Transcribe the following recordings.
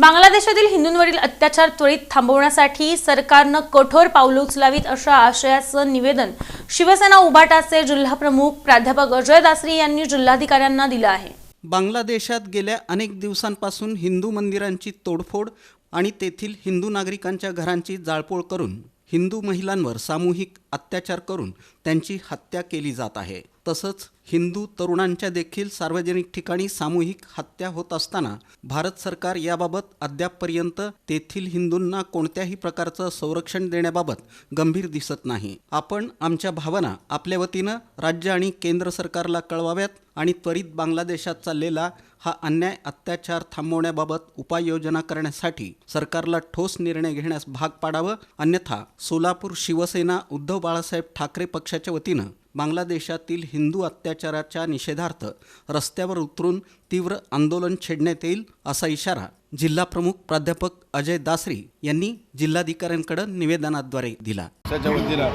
बांगलादेशातील हिंदूंवरील अत्याचार त्वरित थांबवण्यासाठी सरकारनं कठोर पावलं उचलावीत अशा आशयाचं निवेदन शिवसेना उभाटाचे जिल्हाप्रमुख प्राध्यापक अजय दासरी यांनी जिल्हाधिकाऱ्यांना दिलं आहे. बांगलादेशात गेल्या अनेक दिवसांपासून हिंदू मंदिरांची तोडफोड आणि तेथील हिंदू नागरिकांच्या घरांची जाळपोळ करून हिंदू महिलांवर सामूहिक अत्याचार करून त्यांची हत्या केली जात आहे. तसंच हिंदू तरुणांच्या देखील सार्वजनिक ठिकाणी सामूहिक हत्या होत असताना भारत सरकार याबाबत अद्यापपर्यंत तेथील हिंदूंना कोणत्याही प्रकारचं संरक्षण देण्याबाबत गंभीर दिसत नाही. आपण आमच्या भावना आपल्या वतीनं राज्य आणि केंद्र सरकारला कळवाव्यात आणि त्वरित बांगलादेशात चाललेला हा अन्याय अत्याचार थांबवण्याबाबत उपाययोजना करण्यासाठी सरकारला ठोस निर्णय घेण्यास भाग पाडावं. अन्यथा सोलापूर शिवसेना उद्धव बाळासाहेब ठाकरे पक्षाच्या वतीनं बांगलादेशातील हिंदू अत्याचाराच्या निषेधार्थ रस्त्यावर उतरून तीव्र आंदोलन छेडण्यात येईल असा इशारा जिल्हाप्रमुख प्राध्यापक अजय दासरी यांनी जिल्हाधिकाऱ्यांकडे निवेदनाद्वारे दिला. पक्षाच्या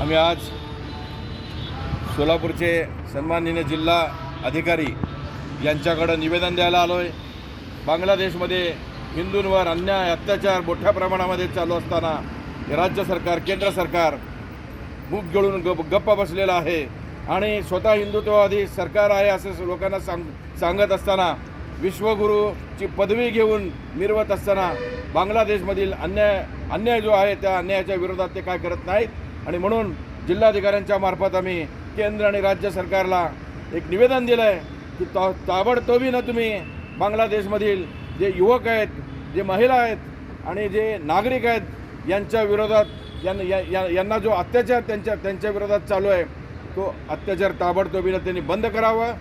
आम्ही आज सोलापूरचे सन्माननीय जिल्हा अधिकारी यांच्याकडं निवेदन द्यायला आलो आहे बांगलादेशमध्ये हिंदूंवर अन्याय अत्याचार मोठ्या प्रमाणामध्ये चालू असताना राज्य सरकार केंद्र सरकार मूग गिळून ग गप्प बसलेला आहे. आणि स्वतः हिंदुत्ववादी सरकार आहे असं लोकांना सांग सांगत असताना विश्वगुरूची पदवी घेऊन मिरवत असताना बांगलादेशमधील अन्याय अन्याय जो आहे त्या अन्यायाच्या विरोधात ते काय करत नाहीत. आणि म्हणून जिल्हाधिकाऱ्यांच्या मार्फत आम्ही केंद्र आणि राज्य सरकारला एक निवेदन दिलं आहे की ता ताबडतोबीनं तुम्ही बांगलादेशमधील जे युवक आहेत जे महिला आहेत आणि जे नागरिक आहेत यांच्या विरोधात यांना या- या- यांना जो अत्याचार त्यांच्या त्यांच्या विरोधात चालू आहे तो अत्याचार ताबडतोबीनं त्यांनी बंद करावा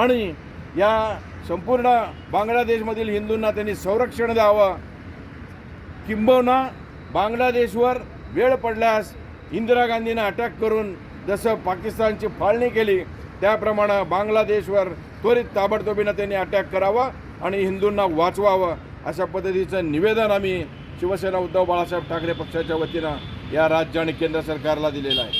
आणि या संपूर्ण बांगलादेशमधील हिंदूंना त्यांनी संरक्षण द्यावं. किंबहुना बांगलादेशवर वेळ पडल्यास इंदिरा गांधींना अटॅक करून जसं पाकिस्तानची फाळणी केली त्याप्रमाणे बांगलादेशवर त्वरित ताबडतोबीनं त्यांनी अटॅक करावा आणि हिंदूंना वाचवावं अशा पद्धतीचं निवेदन आम्ही शिवसेना उद्धव बाळासाहेब ठाकरे पक्षाच्या वतीनं या राज्य आणि केंद्र सरकारला दिलेलं आहे.